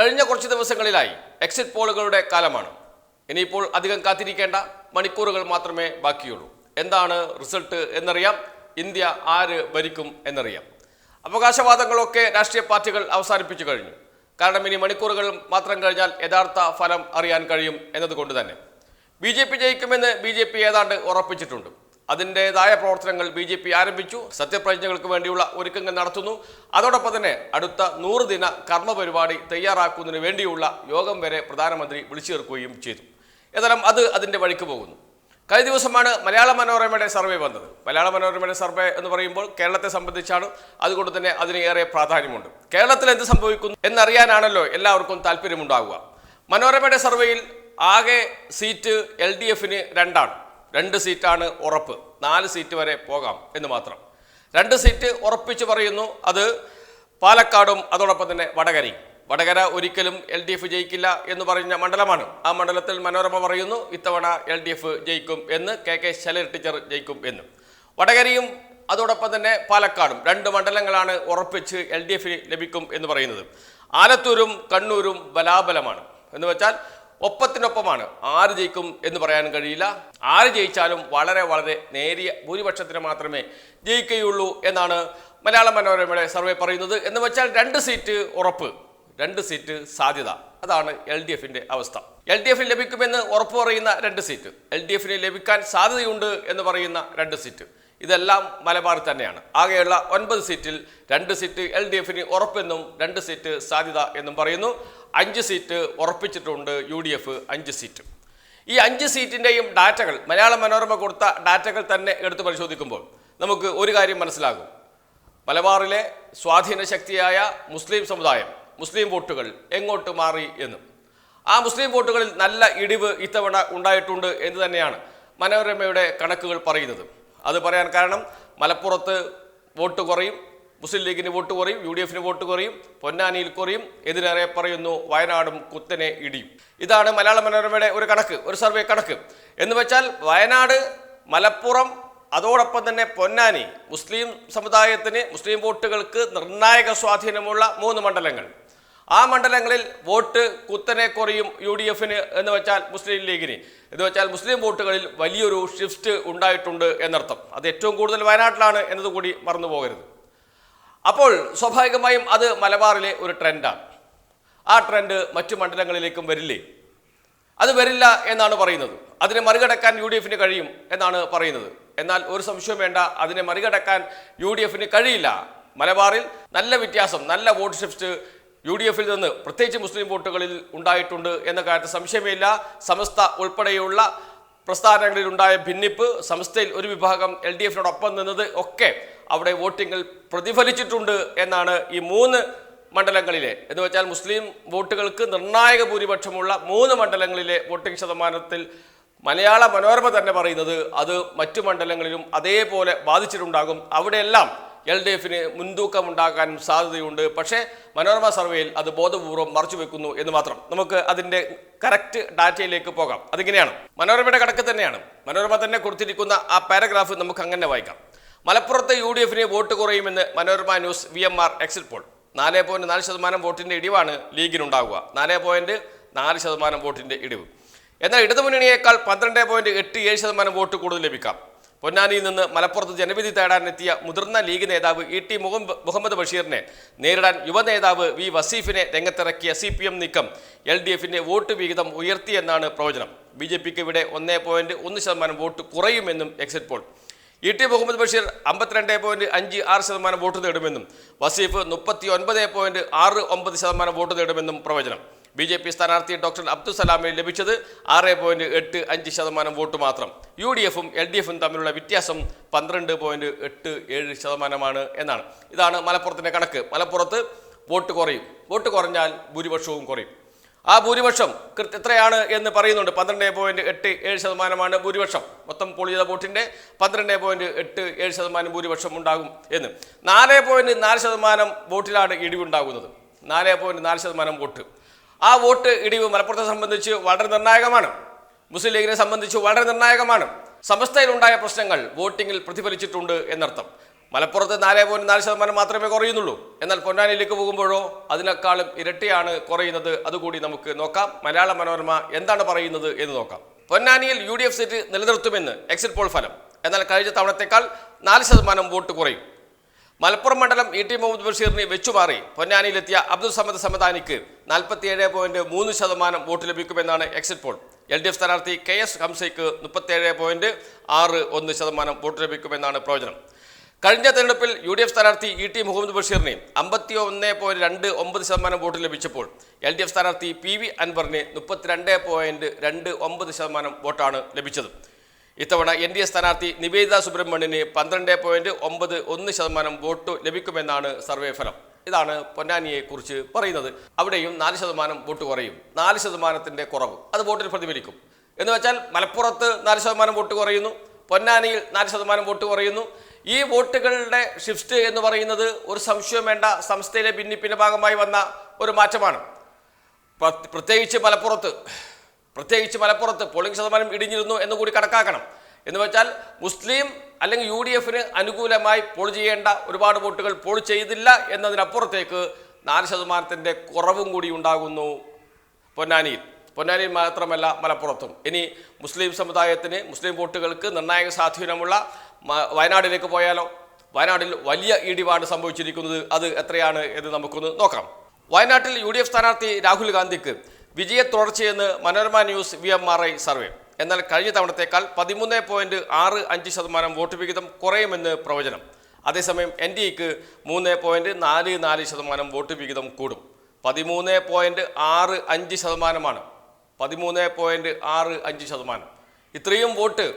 കഴിഞ്ഞ കുറച്ച് ദിവസങ്ങളിലായി എക്സിറ്റ് പോളുകളുടെ കാലമാണ്. ഇനിയിപ്പോൾ അധികം കാത്തിരിക്കേണ്ട മണിക്കൂറുകൾ മാത്രമേ ബാക്കിയുള്ളൂ. എന്താണ് റിസൾട്ട് എന്നറിയാം. ഇന്ത്യ ആര് ഭരിക്കും എന്നറിയാം. അവകാശവാദങ്ങളൊക്കെ രാഷ്ട്രീയ പാർട്ടികൾ അവസാനിപ്പിച്ചു കഴിഞ്ഞു. കാരണം ഇനി മണിക്കൂറുകൾ മാത്രം കഴിഞ്ഞാൽ യഥാർത്ഥ ഫലം അറിയാൻ കഴിയും എന്നതുകൊണ്ട് തന്നെ. ബി ജെ പി ജയിക്കുമെന്ന് ബി ജെ പി ഏതാണ്ട് ഉറപ്പിച്ചിട്ടുണ്ട്. അതിന്റെതായ പ്രവർത്തനങ്ങൾ ബി ജെ പി ആരംഭിച്ചു. സത്യപ്രതിജ്ഞകൾക്ക് വേണ്ടിയുള്ള ഒരുക്കങ്ങൾ നടത്തുന്നു. അതോടൊപ്പം തന്നെ അടുത്ത നൂറ് ദിന കർമ്മ പരിപാടി തയ്യാറാക്കുന്നതിന് വേണ്ടിയുള്ള യോഗം വരെ പ്രധാനമന്ത്രി വിളിച്ചു ചേർക്കുകയും ചെയ്തു. ഏതായാലും അത് അതിന്റെ വഴിക്ക് പോകുന്നു. കഴിഞ്ഞ ദിവസമാണ് മലയാള മനോരമയുടെ സർവേ വന്നത്. മലയാള മനോരമയുടെ സർവേ എന്ന് പറയുമ്പോൾ കേരളത്തെ സംബന്ധിച്ചാണ്. അതുകൊണ്ട് തന്നെ അതിന് ഏറെ പ്രാധാന്യമുണ്ട്. കേരളത്തിൽ എന്ത് സംഭവിക്കുന്നു എന്നറിയാനാണല്ലോ എല്ലാവർക്കും താല്പര്യമുണ്ടാകുക മനോരമയുടെ സർവേയിൽ ആകെ സീറ്റ് എൽ ഡി എഫിന് രണ്ടാണ്. രണ്ട് സീറ്റാണ് ഉറപ്പ്. നാല് സീറ്റ് വരെ പോകാം എന്ന് മാത്രം. രണ്ട് സീറ്റ് ഉറപ്പിച്ച് പറയുന്നു അത് പാലക്കാടും അതോടൊപ്പം തന്നെ വടകരയും. വടകര ഒരിക്കലും എൽ ഡി എഫ് ജയിക്കില്ല എന്ന് പറഞ്ഞ മണ്ഡലമാണ്. ആ മണ്ഡലത്തിൽ മനോരമ പറയുന്നു ഇത്തവണ എൽ ഡി എഫ് ജയിക്കും എന്ന് കെ കെ ശൈലജ ടീച്ചർ ജയിക്കും എന്ന്. വടകരയും അതോടൊപ്പം തന്നെ പാലക്കാടും രണ്ട് മണ്ഡലങ്ങളാണ് ഉറപ്പിച്ച് എൽ ഡി എഫിന് ലഭിക്കും എന്ന് പറയുന്നത്. ആലത്തൂരും കണ്ണൂരും ബലാബലമാണ്. എന്ന് വെച്ചാൽ ഒപ്പത്തിനൊപ്പമാണ്. ആര് ജയിക്കും എന്ന് പറയാൻ കഴിയില്ല. ആര് ജയിച്ചാലും വളരെ വളരെ നേരിയ ഭൂരിപക്ഷത്തിന് മാത്രമേ ജയിക്കുകയുള്ളൂ എന്നാണ് മലയാള മനോരമയുടെ സർവേ പറയുന്നത്. എന്ന് വെച്ചാൽ രണ്ട് സീറ്റ് ഉറപ്പ് രണ്ട് സീറ്റ് സാധ്യത. അതാണ് എൽ ഡി എഫിന്റെ അവസ്ഥ. എൽ ഡി എഫിന് ലഭിക്കുമെന്ന് ഉറപ്പ് പറയുന്ന രണ്ട് സീറ്റ്. എൽ ഡി എഫിന് ലഭിക്കാൻ സാധ്യതയുണ്ട് എന്ന് പറയുന്ന രണ്ട് സീറ്റ്. ഇതെല്ലാം മലബാറിൽ തന്നെയാണ്. ആകെയുള്ള ഒൻപത് സീറ്റിൽ രണ്ട് സീറ്റ് എൽ ഡി എഫിന് ഉറപ്പെന്നും രണ്ട് സീറ്റ് സാധ്യത എന്നും പറയുന്നു. അഞ്ച് സീറ്റ് ഉറപ്പിച്ചിട്ടുണ്ട് യു ഡി എഫ് അഞ്ച് സീറ്റ്. ഈ അഞ്ച് സീറ്റിന്റെയും ഡാറ്റകൾ മലയാള മനോരമ കൊടുത്ത ഡാറ്റകൾ തന്നെ എടുത്ത് പരിശോധിക്കുമ്പോൾ നമുക്ക് ഒരു കാര്യം മനസ്സിലാകും. മലബാറിലെ സ്വാധീന ശക്തിയായ മുസ്ലിം സമുദായം മുസ്ലിം വോട്ടുകൾ എങ്ങോട്ട് മാറി എന്നും. ആ മുസ്ലിം വോട്ടുകളിൽ നല്ല ഇടിവ് ഇത്തവണ ഉണ്ടായിട്ടുണ്ട് എന്ന് തന്നെയാണ് മനോരമയുടെ കണക്കുകൾ പറയുന്നത്. അത് പറയാൻ കാരണം മലപ്പുറത്ത് വോട്ട് കുറയും മുസ്ലിം ലീഗിന് വോട്ട് കുറയും യു ഡി എഫിന് വോട്ട് കുറയും പൊന്നാനിയിൽ കുറയും എതിരേറെ പറയുന്നു വയനാടും കുത്തനെ ഇടിയും. ഇതാണ് മലയാള മനോരമയുടെ ഒരു കണക്ക് ഒരു സർവേ കണക്ക്. എന്ന് വെച്ചാൽ വയനാട് മലപ്പുറം അതോടൊപ്പം തന്നെ പൊന്നാനി മുസ്ലിം സമുദായത്തിന് മുസ്ലിം വോട്ടുകൾക്ക് നിർണായക സ്വാധീനമുള്ള മൂന്ന് മണ്ഡലങ്ങൾ. ആ മണ്ഡലങ്ങളിൽ വോട്ട് കുത്തനെ കുറയും യു ഡി എഫിന് എന്ന് വെച്ചാൽ മുസ്ലിം ലീഗിന്. എന്ന് വെച്ചാൽ മുസ്ലിം വോട്ടുകളിൽ വലിയൊരു ഷിഫ്റ്റ് ഉണ്ടായിട്ടുണ്ട് എന്നർത്ഥം. അത് ഏറ്റവും കൂടുതൽ വയനാട്ടിലാണ് എന്നതുകൂടി മറന്നു പോകരുത് അപ്പോൾ സ്വാഭാവികമായും അത് മലബാറിലെ ഒരു ട്രെൻഡാണ്. ആ ട്രെൻഡ് മറ്റു മണ്ഡലങ്ങളിലേക്കും വരില്ലേ? അത് വരില്ല എന്നാണ് പറയുന്നത്. അതിനെ മറികടക്കാൻ യു ഡി എഫിന് കഴിയും എന്നാണ് പറയുന്നത്. എന്നാൽ ഒരു സംശയം വേണ്ട അതിനെ മറികടക്കാൻ യു ഡി എഫിന് കഴിയില്ല. മലബാറിൽ നല്ല വ്യത്യാസം നല്ല വോട്ട് ഷിഫ്റ്റ് യു ഡി എഫിൽ നിന്ന് പ്രത്യേകിച്ച് മുസ്ലിം വോട്ടുകളിൽ ഉണ്ടായിട്ടുണ്ട് എന്ന കാര്യത്തിൽ സംശയമില്ല സമസ്ത ഉൾപ്പെടെയുള്ള പ്രസ്ഥാനങ്ങളിൽ ഉണ്ടായ ഭിന്നിപ്പ് സംസ്ഥയിൽ ഒരു വിഭാഗം എൽ ഡി എഫിനോടൊപ്പം നിന്നത് ഒക്കെ അവിടെ വോട്ടിങ്ങിൽ പ്രതിഫലിച്ചിട്ടുണ്ട് എന്നാണ് ഈ മൂന്ന് മണ്ഡലങ്ങളിലെ. എന്ന് വെച്ചാൽ മുസ്ലിം വോട്ടുകൾക്ക് നിർണായക ഭൂരിപക്ഷമുള്ള മൂന്ന് മണ്ഡലങ്ങളിലെ വോട്ടിംഗ് ശതമാനത്തിൽ മലയാള മനോരമ തന്നെ പറയുന്നത് അത് മറ്റു മണ്ഡലങ്ങളിലും അതേപോലെ ബാധിച്ചിട്ടുണ്ടാകും. അവിടെയെല്ലാം എൽ ഡി എഫിന് മുൻതൂക്കം ഉണ്ടാകാനും സാധ്യതയുണ്ട്. പക്ഷേ മനോരമ സർവേയിൽ അത് ബോധപൂർവം മറച്ചു വെക്കുന്നു എന്ന് മാത്രം. നമുക്ക് അതിന്റെ കറക്റ്റ് ഡാറ്റയിലേക്ക് പോകാം. അതിങ്ങനെയാണ്. മനോരമയുടെ കണക്ക് തന്നെയാണ്. മനോരമ തന്നെ കൊടുത്തിരിക്കുന്ന ആ പാരഗ്രാഫ് നമുക്ക് അങ്ങനെ വായിക്കാം. മലപ്പുറത്തെ യു ഡി എഫിന് vote കുറയുമെന്ന് Manorama news V M R exit poll. നാല് പോയിന്റ് നാല് ശതമാനം വോട്ടിന്റെ ഇടിവാണ് ലീഗിനുണ്ടാവുക. നാല് പോയിന്റ് നാല് ശതമാനം വോട്ടിന്റെ ഇടിവ്. എന്നാൽ ഇടതുമുന്നണിയേക്കാൾ പന്ത്രണ്ട് പോയിന്റ് എട്ട് ഏഴ് ശതമാനം വോട്ട് കൂടുതൽ ലഭിക്കാം. പൊന്നാനിയിൽ നിന്ന് മലപ്പുറത്ത് ജനവിധി തേടാനെത്തിയ മുതിർന്ന ലീഗ് നേതാവ് ഇ ടി മുഹമ്മദ് ബഷീറിനെ നേരിടാൻ യുവനേതാവ് വി വസീഫിനെ രംഗത്തിറക്കിയ സി പി എം നീക്കം എൽ ഡി എഫിന്റെ വോട്ട് വിഹിതം ഉയർത്തിയെന്നാണ് പ്രവചനം. ബി ജെ പിക്ക് ഇവിടെ ഒന്നേ പോയിന്റ് ഒന്ന് ശതമാനം vote കുറയുമെന്നും exit poll E T Muhammad Basheer അമ്പത്തിരണ്ട് പോയിന്റ് അഞ്ച് ആറ് ശതമാനം വോട്ട് നേടുമെന്നും വസീഫ് മുപ്പത്തി ഒൻപത് പോയിന്റ് ആറ് ഒമ്പത് ശതമാനം വോട്ട് നേടുമെന്നും പ്രവചനം. ബി ജെ പി സ്ഥാനാർത്ഥി ഡോക്ടർ അബ്ദുൽ സലാമിന് ലഭിച്ചത് ആറ് പോയിന്റ് എട്ട് അഞ്ച് ശതമാനം വോട്ട് മാത്രം. യു ഡി എഫും എൽ ഡി എഫും തമ്മിലുള്ള വ്യത്യാസം പന്ത്രണ്ട് പോയിന്റ് എട്ട് ഏഴ് ശതമാനമാണ് എന്നാണ്. ഇതാണ് മലപ്പുറത്തിന്റെ കണക്ക്. മലപ്പുറത്ത് വോട്ട് കുറയും. വോട്ട് കുറഞ്ഞാൽ ഭൂരിപക്ഷവും കുറയും. ആ ഭൂരിപക്ഷം കൃത്യ എത്രയാണ് എന്ന് പറയുന്നുണ്ട്. പന്ത്രണ്ട് പോയിന്റ് എട്ട് ഏഴ് ശതമാനമാണ് ഭൂരിപക്ഷം. മൊത്തം പോളി ചെയ്ത വോട്ടിന്റെ പന്ത്രണ്ട് പോയിന്റ് എട്ട് ഏഴ് ശതമാനം ഭൂരിപക്ഷം ഉണ്ടാകും എന്ന്. നാല് പോയിന്റ് നാല് ശതമാനം വോട്ടിലാണ് ഇടിവുണ്ടാകുന്നത്. നാല് പോയിന്റ് നാല് ശതമാനം വോട്ട്. ആ വോട്ട് ഇടിവ് മലപ്പുറത്തെ സംബന്ധിച്ച് വളരെ നിർണായകമാണ്. മുസ്ലിം ലീഗിനെ സംബന്ധിച്ച് വളരെ നിർണായകമാണ്. സമസ്തയിലുണ്ടായ പ്രശ്നങ്ങൾ വോട്ടിങ്ങിൽ പ്രതിഫലിച്ചിട്ടുണ്ട് എന്നർത്ഥം. മലപ്പുറത്ത് നാല് പോയിന്റ് നാല് ശതമാനം മാത്രമേ കുറയുന്നുള്ളൂ. എന്നാൽ പൊന്നാനിയിലേക്ക് പോകുമ്പോഴോ അതിനേക്കാളും ഇരട്ടിയാണ് കുറയുന്നത്. അതുകൂടി നമുക്ക് നോക്കാം. മലയാള മനോരമ എന്താണ് പറയുന്നത് എന്ന് നോക്കാം. പൊന്നാനിയിൽ യു ഡി എഫ് സീറ്റ് നിലനിർത്തുമെന്ന് എക്സിറ്റ് പോൾ ഫലം. എന്നാൽ കഴിഞ്ഞ തവണത്തേക്കാൾ നാല് ശതമാനം വോട്ട് കുറയും. മലപ്പുറം മണ്ഡലം ഇ ടി മുഹമ്മദ് ബഷീറിനെ വെച്ചുമാറി പൊന്നാനിയിലെത്തിയ അബ്ദുൾ സമദ് സമദാനിക്ക് നാൽപ്പത്തിയേഴ് പോയിന്റ് മൂന്ന് ശതമാനം വോട്ട് ലഭിക്കുമെന്നാണ് exit poll L D F സ്ഥാനാർത്ഥി കെ എസ് ഹംസയ്ക്ക് മുപ്പത്തിയേഴ് പോയിന്റ് ആറ് ഒന്ന് ശതമാനം വോട്ട് ലഭിക്കുമെന്നാണ് പ്രവചനം. കഴിഞ്ഞ തെരഞ്ഞെടുപ്പിൽ യു ഡി എഫ് സ്ഥാനാർത്ഥി ഇ ടി മുഹമ്മദ് ബഷീറിന് അമ്പത്തി ഒന്ന് പോയിന്റ് രണ്ട് ഒമ്പത് ശതമാനം വോട്ട് ലഭിച്ചപ്പോൾ എൽ ഡി എഫ് സ്ഥാനാർത്ഥി പി വി അൻവറിന് മുപ്പത്തിരണ്ട് പോയിന്റ് രണ്ട് ഒമ്പത് ശതമാനം വോട്ടാണ് ലഭിച്ചത്. ഇത്തവണ എൻ ഡി എ സ്ഥാനാർത്ഥി നിവേദിത സുബ്രഹ്മണ്യന് പന്ത്രണ്ട് പോയിന്റ് ഒമ്പത് ഒന്ന് ശതമാനം വോട്ട് ലഭിക്കുമെന്നാണ് സർവേ ഫലം. ഇതാണ് പൊന്നാനിയെക്കുറിച്ച് പറയുന്നത്. അവിടെയും നാല് ശതമാനം വോട്ട് കുറയും. നാല് ശതമാനത്തിന്റെ കുറവ്. അത് വോട്ടിൽ പ്രതിഫലിക്കും. എന്ന് വെച്ചാൽ മലപ്പുറത്ത് നാല് ശതമാനം വോട്ട് കുറയുന്നു. പൊന്നാനിയിൽ നാല് ശതമാനം വോട്ട് കുറയുന്നു. ഈ വോട്ടുകളുടെ ഷിഫ്റ്റ് എന്ന് പറയുന്നത് ഒരു സംശയം വേണ്ട സംസ്ഥയിലെ ഭിന്നിപ്പിന്റെ ഭാഗമായി വന്ന ഒരു മാറ്റമാണ്. പ്രത്യേകിച്ച് മലപ്പുറത്ത്. പ്രത്യേകിച്ച് മലപ്പുറത്ത് പോളിംഗ് ശതമാനം ഇടിഞ്ഞിരുന്നു എന്ന് കൂടി കണക്കാക്കണം. എന്ന് വെച്ചാൽ മുസ്ലിം അല്ലെങ്കിൽ യു ഡി എഫിന് അനുകൂലമായി പോൾ ചെയ്യേണ്ട ഒരുപാട് വോട്ടുകൾ പോൾ ചെയ്തില്ല എന്നതിനപ്പുറത്തേക്ക് നാല് ശതമാനത്തിന്റെ കുറവും കൂടി ഉണ്ടാകുന്നു പൊന്നാനിയിൽ. പൊന്നാനിയിൽ മാത്രമല്ല മലപ്പുറത്തും. ഇനി മുസ്ലിം സമുദായത്തിന് മുസ്ലിം വോട്ടുകൾക്ക് നിർണായക സ്വാധീനമുള്ള വയനാടിലേക്ക് പോയാലോ? വയനാട്ടിൽ വലിയ ഇടിവാണ് സംഭവിച്ചിരിക്കുന്നത്. അത് എത്രയാണ് എന്ന് നമുക്കൊന്ന് നോക്കാം. വയനാട്ടിൽ യു ഡി എഫ് സ്ഥാനാർത്ഥി രാഹുൽ ഗാന്ധിക്ക് വിജയ തുടർച്ചയെന്ന് Manorama news V M R I survey. എന്നാൽ കഴിഞ്ഞ തവണത്തേക്കാൾ പതിമൂന്ന് പോയിന്റ് ആറ് അഞ്ച് ശതമാനം വോട്ട് വിഹിതം കുറയുമെന്ന് പ്രവചനം. അതേസമയം എൻ ഡി എക്ക് മൂന്ന് പോയിന്റ് നാല് നാല് ശതമാനം വോട്ട് വിഹിതം കൂടും. പതിമൂന്ന് പോയിന്റ് ആറ് അഞ്ച് ശതമാനമാണ്. പതിമൂന്ന് പോയിന്റ് ആറ് അഞ്ച് ശതമാനം. ഇത്രയും വോട്ട്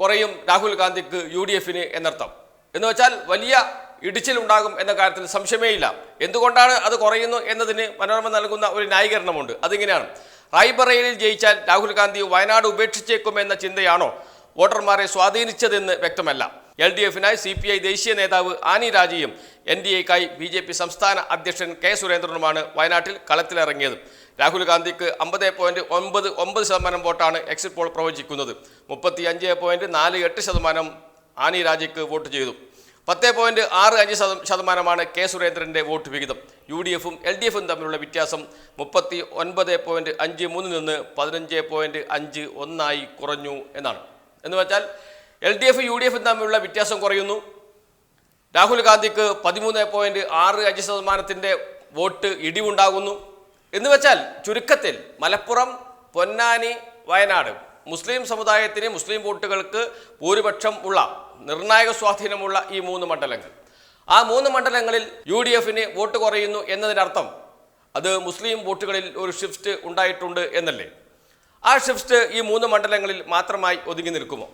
കുറയും രാഹുൽ ഗാന്ധിക്ക് യു ഡി എഫിന് എന്നർത്ഥം. എന്ന് വെച്ചാൽ വലിയ ഇടിച്ചിലുണ്ടാകും എന്ന കാര്യത്തിൽ സംശയമേയില്ല. എന്തുകൊണ്ടാണ് അത് കുറയുന്നു എന്നതിന് മനോരമ നൽകുന്ന ഒരു ന്യായീകരണമുണ്ട്. അതിങ്ങനെയാണ്. റായ്ബറയിൽ ജയിച്ചാൽ രാഹുൽ ഗാന്ധി വയനാട് ഉപേക്ഷിച്ചേക്കുമെന്ന ചിന്തയാണോ വോട്ടർമാരെ സ്വാധീനിച്ചതെന്ന് വ്യക്തമല്ല. എൽ ഡി എഫിനായി സി പി ഐ ദേശീയ നേതാവ് ആനി രാജയും എൻ ഡി എക്കായി ബി ജെ പി സംസ്ഥാന അധ്യക്ഷൻ കെ സുരേന്ദ്രനുമാണ് വയനാട്ടിൽ കളത്തിലിറങ്ങിയത്. രാഹുൽ ഗാന്ധിക്ക് അമ്പത് പോയിന്റ് ഒമ്പത് ഒമ്പത് ശതമാനം വോട്ടാണ് എക്സിറ്റ് പോൾ പ്രവചിക്കുന്നത്. മുപ്പത്തി അഞ്ച് പോയിന്റ് നാല് എട്ട് ശതമാനം ആനി രാജയ്ക്ക് വോട്ട് ചെയ്തു. പത്ത് പോയിന്റ് ആറ് അഞ്ച് ശതം- ശതമാനമാണ് കെ സുരേന്ദ്രന്റെ വോട്ട് വിഹിതം. യു ഡി എഫും എൽ ഡി എഫും തമ്മിലുള്ള വ്യത്യാസം മുപ്പത്തി ഒൻപത് പോയിന്റ് അഞ്ച് മൂന്നിൽ നിന്ന് പതിനഞ്ച് പോയിന്റ് അഞ്ച് ഒന്നായി കുറഞ്ഞു എന്നാണ്. എന്ന് വെച്ചാൽ L D F U D എഫും തമ്മിലുള്ള വ്യത്യാസം കുറയുന്നു. രാഹുൽ ഗാന്ധിക്ക് പതിമൂന്ന് പോയിന്റ് ആറ് അഞ്ച് ശതമാനത്തിന്റെ വോട്ട് ഇടിവുണ്ടാകുന്നു. എന്ന് വെച്ചാൽ ചുരുക്കത്തിൽ മലപ്പുറം പൊന്നാനി വയനാട് മുസ്ലിം സമുദായത്തിന് മുസ്ലിം വോട്ടുകൾക്ക് ഭൂരിപക്ഷം ഉള്ള നിർണായക സ്വാധീനമുള്ള ഈ മൂന്ന് മണ്ഡലങ്ങൾ. ആ മൂന്ന് മണ്ഡലങ്ങളിൽ യു ഡി എഫിന് വോട്ട് കുറയുന്നു എന്നതിനർത്ഥം അത് മുസ്ലിം വോട്ടുകളിൽ ഒരു ഷിഫ്റ്റ് ഉണ്ടായിട്ടുണ്ട് എന്നല്ലേ? ആ ഷിഫ്റ്റ് ഈ മൂന്ന് മണ്ഡലങ്ങളിൽ മാത്രമായി ഒതുങ്ങി നിൽക്കുമോ?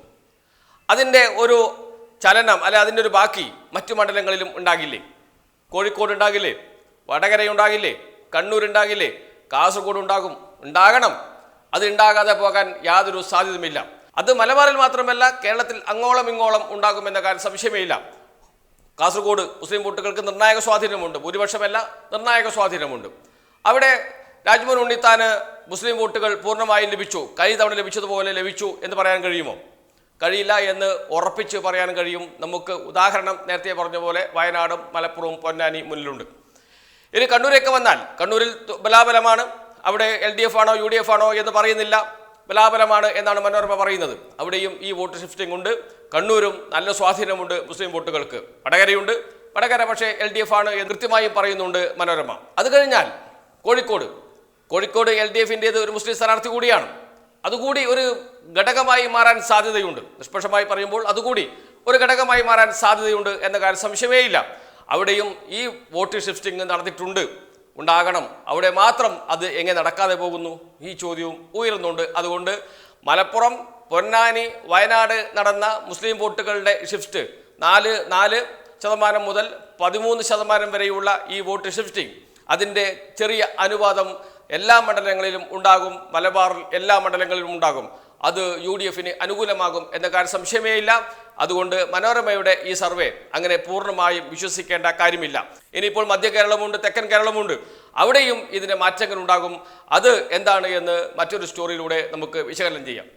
അതിന്റെ ഒരു ചലനം അല്ലെ അതിന്റെ ഒരു ബാക്കി മറ്റു മണ്ഡലങ്ങളിലും ഉണ്ടാകില്ലേ? കോഴിക്കോട് ഉണ്ടാകില്ലേ? വടകര ഉണ്ടാകില്ലേ? കണ്ണൂർ ഉണ്ടാകില്ലേ? കാസർഗോഡ് ഉണ്ടാകും? ഉണ്ടാകണം. അത് ഉണ്ടാകാതെ പോകാൻ യാതൊരു സാധ്യതയുമില്ല. അത് മലബാറിൽ മാത്രമല്ല കേരളത്തിൽ അങ്ങോളം ഇങ്ങോളം ഉണ്ടാകുമെന്ന കാര്യം സംശയമേയില്ല കാസർഗോഡ് മുസ്ലിം വോട്ടുകൾക്ക് നിർണായക സ്വാധീനമുണ്ട്. ഭൂരിപക്ഷമല്ല നിർണായക സ്വാധീനമുണ്ട്. അവിടെ രാജ്മോഹൻ ഉണ്ണിത്താന് മുസ്ലിം വോട്ടുകൾ പൂർണമായും ലഭിച്ചു. കഴിഞ്ഞ തവണ ലഭിച്ചതുപോലെ ലഭിച്ചു എന്ന് പറയാൻ കഴിയുമോ? കഴിയില്ല എന്ന് ഉറപ്പിച്ച് പറയാൻ കഴിയും. നമുക്ക് ഉദാഹരണം നേരത്തെ പറഞ്ഞ പോലെ വയനാടും മലപ്പുറവും പൊന്നാനി മുന്നിലുണ്ട്. ഇനി കണ്ണൂരേക്ക് വന്നാൽ കണ്ണൂരിൽ ബലാബലമാണ്. അവിടെ എൽ ഡി എഫ് ആണോ യു ഡി എഫ് ആണോ എന്ന് പറയുന്നില്ല. ബലാബലമാണ് എന്നാണ് മനോരമ പറയുന്നത്. അവിടെയും ഈ വോട്ട് ഷിഫ്റ്റിംഗ് ഉണ്ട്. കണ്ണൂരും നല്ല സ്വാധീനമുണ്ട് മുസ്ലിം വോട്ടുകൾക്ക്. വടകരയുണ്ട്. വടകര പക്ഷേ എൽ ഡി എഫ് ആണ് കൃത്യമായും പറയുന്നുണ്ട് മനോരമ. അത് കഴിഞ്ഞാൽ കോഴിക്കോട്. കോഴിക്കോട് എൽ ഡി എഫിന്റേത് ഒരു മുസ്ലിം സ്ഥാനാർത്ഥി കൂടിയാണ്. അതുകൂടി ഒരു ഘടകമായി മാറാൻ സാധ്യതയുണ്ട്. നിഷ്പക്ഷമായി പറയുമ്പോൾ അതുകൂടി ഒരു ഘടകമായി മാറാൻ സാധ്യതയുണ്ട് എന്ന കാര്യം സംശയമേയില്ല. അവിടെയും ഈ വോട്ട് ഷിഫ്റ്റിംഗ് നടന്നിട്ടുണ്ട്. ഉണ്ടാകണം. അവിടെ മാത്രം അത് എങ്ങനെ നടക്കാതെ പോകുന്നു? ഈ ചോദ്യവും ഉയരുന്നുണ്ട് അതുകൊണ്ട് മലപ്പുറം പൊന്നാനി വയനാട് നടന്ന മുസ്ലിം വോട്ടുകളുടെ ഷിഫ്റ്റ് നാല് നാല് ശതമാനം മുതൽ പതിമൂന്ന് ശതമാനം വരെയുള്ള ഈ വോട്ട് ഷിഫ്റ്റിംഗ് അതിന്റെ ചെറിയ അനുപാതം എല്ലാ മണ്ഡലങ്ങളിലും ഉണ്ടാകും. മലബാറിൽ എല്ലാ മണ്ഡലങ്ങളിലും ഉണ്ടാകും. അത് യു ഡി എഫിന് അനുകൂലമാകും എന്ന കാര്യം സംശയമേയില്ല. അതുകൊണ്ട് മനോരമയുടെ ഈ സർവേ അങ്ങനെ പൂർണമായും വിശ്വസിക്കേണ്ട കാര്യമില്ല. ഇനിയിപ്പോൾ മധ്യ കേരളമുണ്ട് തെക്കൻ കേരളമുണ്ട്. അവിടെയും ഇതിന് മാറ്റങ്ങൾ ഉണ്ടാകും അത് എന്താണ് എന്ന് മറ്റൊരു സ്റ്റോറിയിലൂടെ നമുക്ക് വിശകലനം ചെയ്യാം.